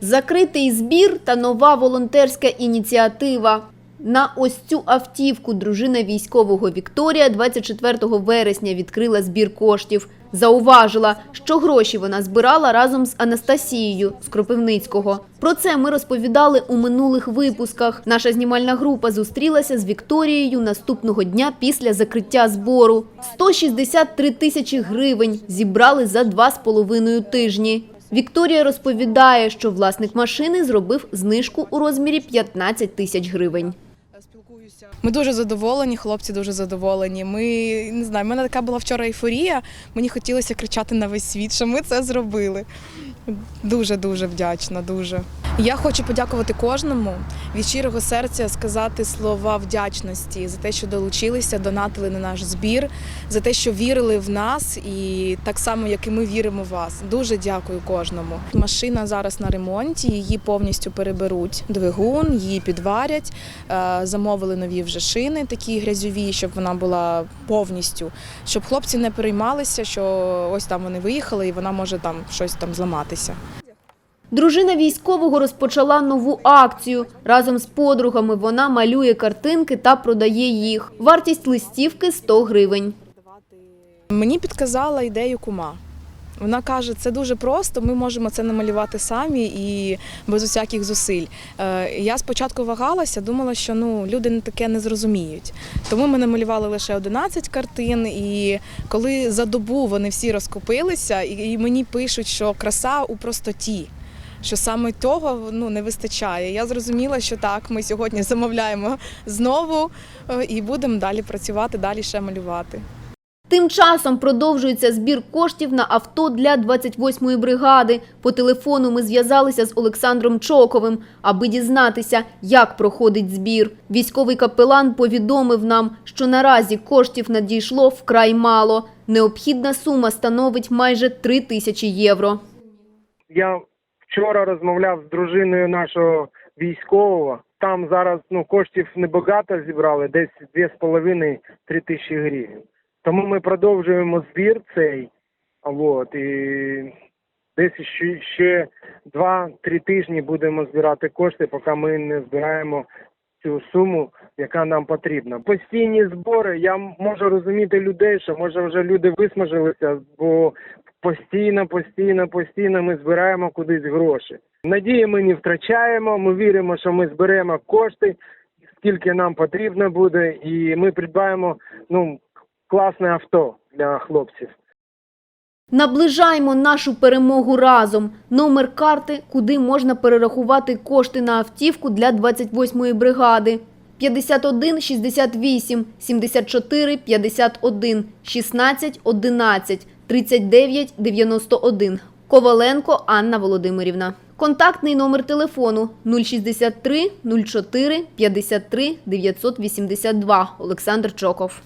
Закритий збір та нова волонтерська ініціатива. На ось цю автівку дружина військового Вікторія 24 вересня відкрила збір коштів. Зауважила, що гроші вона збирала разом з Анастасією з Кропивницького. Про це ми розповідали у минулих випусках. Наша знімальна група зустрілася з Вікторією наступного дня після закриття збору. 163 тисячі гривень зібрали за два з половиною тижні. Вікторія розповідає, що власник машини зробив знижку у розмірі 15 тисяч гривень. Ми дуже задоволені, хлопці дуже задоволені. Ми не знаю, в мене така була вчора ейфорія. Мені хотілося кричати на весь світ, що ми це зробили. Дуже дуже вдячна. Дуже я хочу подякувати кожному від щирого серця сказати слова вдячності за те, що долучилися, донатили на наш збір, за те, що вірили в нас, і так само, як і ми віримо в вас. Дуже дякую кожному. Машина зараз на ремонті, її повністю переберуть двигун, її підварять. Е, Замовили нові вже шини, такі грязьові, щоб вона була повністю, щоб хлопці не переймалися, що ось там вони виїхали і вона може там щось там зламатися. Дружина військового розпочала нову акцію. Разом з подругами вона малює картинки та продає їх. Вартість листівки – 100 гривень. Мені підказала ідею кума. Вона каже, це дуже просто, ми можемо це намалювати самі і без усяких зусиль. Е, Я спочатку вагалася, думала, що ну, люди таке не зрозуміють. Тому ми намалювали лише 11 картин, і коли за добу вони всі розкупилися, і мені пишуть, що краса у простоті. Що саме того ну, не вистачає. Я зрозуміла, що так, ми сьогодні замовляємо знову е, і будемо далі працювати, далі ще малювати. Тим часом продовжується збір коштів на авто для 28-ї бригади. По телефону ми зв'язалися з Олександром Чоковим, аби дізнатися, як проходить збір. Військовий капелан повідомив нам, що наразі коштів надійшло вкрай мало. Необхідна сума становить майже 3 тисячі євро. Я вчора розмовляв з дружиною нашого військового. Там зараз ну коштів небагато зібрали, десь дві з половиною три тисячі гривень. Тому ми продовжуємо збір цей. От, і десь ще, ще два-три тижні будемо збирати кошти, поки ми не збираємо цю суму, яка нам потрібна. Постійні збори. Я можу розуміти людей, що може вже люди висмажилися, бо постійно, постійно, постійно ми збираємо кудись гроші. Надії ми не втрачаємо. Ми віримо, що ми зберемо кошти, скільки нам потрібно буде, і ми придбаємо ну класне авто для хлопців. Наближаємо нашу перемогу разом. Номер карти, куди можна перерахувати кошти на автівку для 28-ї бригади. 51 68 74 51 16 11 39 91. Коваленко Анна Володимирівна. Контактний номер телефону 063 04 53 982. Олександр Чоков.